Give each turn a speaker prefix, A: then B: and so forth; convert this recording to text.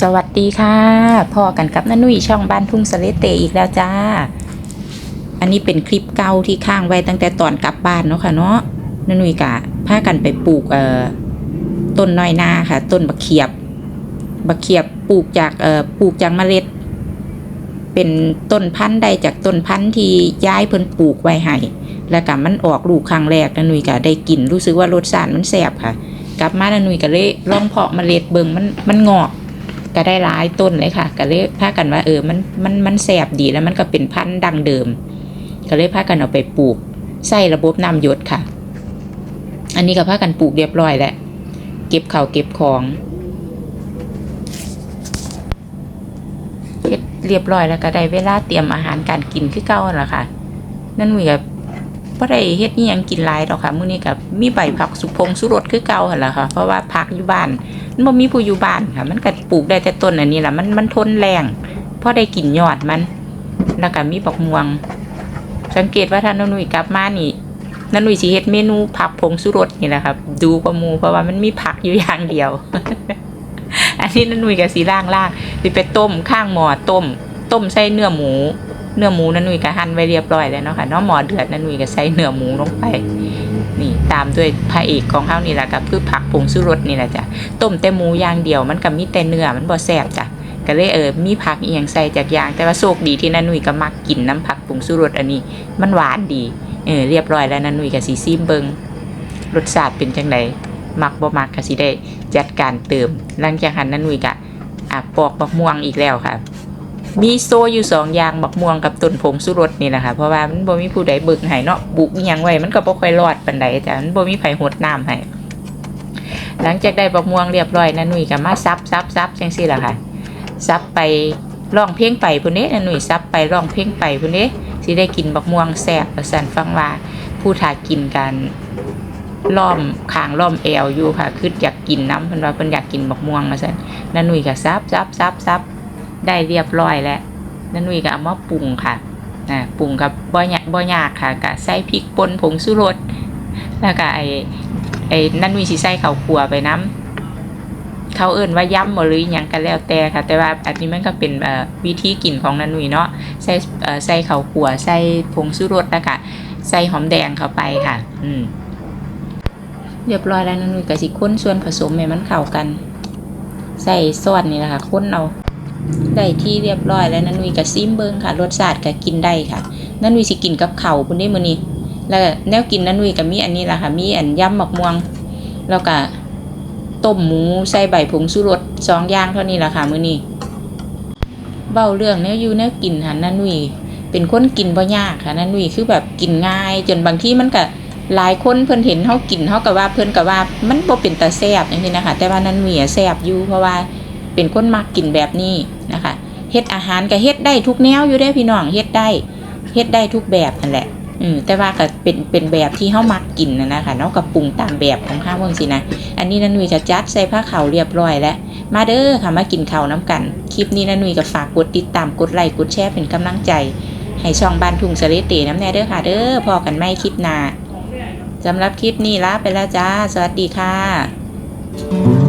A: สวัสดีค่ะพอกันกับนนุ่ยช่องบ้านทุ่งสเลเตอีกแล้วจ้า อันนี้เป็นคลิปเก่าที่ค้างไว้ตั้งแต่ตอนกลับบ้านเนาะค่ะเนาะนนุ่ยกะพากันไปปลูกเอ่อต้นน้อยนาค่ะ ต้นบักเขียบ บักเขียบปลูกจากเอ่อปลูกจากเมล็ด เป็นต้นพันธุ์ได้จากต้นพันธุ์ที่ย้ายเพิ่นปลูกไว้ให้แล้วก็มันออกลูกครั้งแรกนนุ่ยก็ได้กินรู้สึกว่ารสชาติมันแซ่บค่ะ กลับมานนุ่ยก็เลยลองเพาะเมล็ดเบิ่งมันมันงอก ก็ได้หลายต้นเลยค่ะ ก็เลยพากันว่าเออมันมันมันแสบดีแล้วมันก็เป็นพันธุ์ดังเดิม ก็เลยพากันเอาไปปลูกใส่ระบบน้ำหยดค่ะ อันนี้ก็พากันปลูกเรียบร้อยแล้วเก็บเข่าวเก็บของเรียบร้อยแล้วก็ได้เวลาเตรียมอาหารการกินคือเก่าแล้วค่ะ นั่นมีกับ บ่ได้เฮ็ดนี่ยังกินหลายดอกค่ะมื้อนี้กับมีใบผักสุพงสุรสคือเก่าหั่นล่ะค่ะ เพราะว่าผักอยู่บ้านมันบ่มีผู้อยู่บ้านค่ะ มันก็ปลูกได้แต่ต้นอันนี้แหละมันมันทนแรงพอได้กินยอดมัน แล้วก็มีบักม่วง สังเกตว่าถ้าหนุ่ยกลับมานี่น้าหนุ่ยสิเฮ็ดเมนูผักผงสุรสนี่แหละครับ ดูกว่าหมูเพราะว่ามันมีผักอยู่อย่างเดียว อันนี้น้าหนุ่ยก็สิล่างล่างสิไปต้มข้างหม้อต้ม ต้มใส่เนื้อหมู เนื้อหมูน้าหนุ่ยก็หั่นไว้เรียบร้อยแล้วเนาะค่ะเนาะหม้อเดือดน้าหนุ่ยก็ใส่เนื้อหมูลงไป นี่ตามด้วยพระเอกของเขานี่แหละก็คือผักผงสุรสนี่แหละจ้ะต้มแต่หมูอย่างเดียวมันก็มีแต่เนื้อมันบ่แซ่บจ้ะก็เลยเออมีผักอีหยังใส่จากอย่าง แต่ว่าโชคดีที่นันนุ่ยก็มักกินน้ำผักปรุงสุรสอันนี้ มันหวานดีเออเรียบร้อยแล้วนันนุ่ยก็สิซิมเบิงรสชาติเป็นจังไดมักบ่มักก็สิได้จัดการเติมหลังจากหันนันนุยก็อะปอกบักม่วงอีกแล้วค่ะ มีโซอยู่สองอย่างบักม่วงกับต้นผงสุรสนี่แหละค่ะเพราะว่ามันบ่มีผู้ใดเบิกให้เนาะบุกยังไว้มันก็บ่ค่อยรอดปานใดจ้ะมันบ่มีไผหดน้ำให้หลังจากได้บักม่วงเรียบร้อยนะหนุ่ยก็มาซับซับซับจังซี่ล่ะค่ะซับไปร้องเพลงไปพุ่นเด้นะหนุ่ยซับไปร้องเพลงไปพุ่นเด้สิได้กินบักม่วงแซ่บประสันฟังว่าผู้ทากินกันล้อมคางล้อมแอวอยู่ค่ะคืออยากกินน้ำเพิ่นว่าเพิ่นอยากกินบักม่วงมาซั่นนะหนุ่ยก็ซับซับซับซับ ได้เรียบร้อยแล้วนะหนุ่ยก็เอามาปรุงค่ะอ่าปรุงกับบ่ยากบ่ยากค่ะก็ใส่พริกป่นผงชูรสแล้วก็ไอ้ไอ้นั่นมีสิใส่ข้าวคั่วไปน้ำเขาเอิ่นว่าย่ำบ่หรือยังกันแล้วแต่ค่ะ แต่ว่าอันนี้มันก็เป็นวิธีกินของนันนุยเนาะใส่เอ่อใส่ข้าวคั่วใส่ผงชูรสแล้วก็ใส่หอมแดงเข้าไปค่ะ อืมเรียบร้อยแล้วนันนุยก็สิค้นส่วนผสมให้มันเข้ากัน ใส่ซอสนี่แหละค่ะค้นเอา ได้ที่เรียบร้อยแล้วนันนุยก็ซิมเบิงค่ะรสชาติก็กินได้ค่ะนันนุยสิกินกับเข้าวพุ่นได้มือนี้แล้วแนวกินนันนุยกับมีอันนี้ละค่ะ มีอันยำหมักม่วง แล้วก็ต้มหมูใส่ใบผงชูรสสองอย่างเท่านี้ละค่ะ มือนี้เบ้าเรื่องแนวอยู่แนวกินค่ะนันนุยเป็นคนกินบ่ยากค่ะนันนุยคือแบบกินง่าย จนบางที่มันก็หลายคนเพิ่นเห็นเฮากินเฮาก็ว่าเพิ่นก็ว่ามันบ่เป็นตาแซ่บจังซี่นะคะแต่ว่านันนุยอะแซบอยู่เพราะว่าเป็นคนมักกินแบบนี้ เฮ็ดอาหารก็เฮ็ดได้ทุกแนวอยู่เด้พี่น้องเฮ็ดได้เฮ็ดได้ทุกแบบนั่นแหละอืมแต่ว่าก็เป็นเป็นแบบที่เฮามักกินนะนะคะเนาะกับปรุงตามแบบของข้าวเมืองสินะอันนี้นันนุยจะจัดใส่ผ้าขาวเรียบร้อยแล้วมาเด้อค่ะมากินข้าวน้ำกัน คลิปนี้นันนุยก็ฝากกดติดตามกดไลค์กดแชร์เป็นกำลังใจ ให้ช่องบ้านทุ่งสลเตน้ำแน่เด้อค่ะเด้อพอกันไม่คลิปหน้าสำหรับคลิปนี้ลาไปแล้วจ้า สวัสดีค่ะ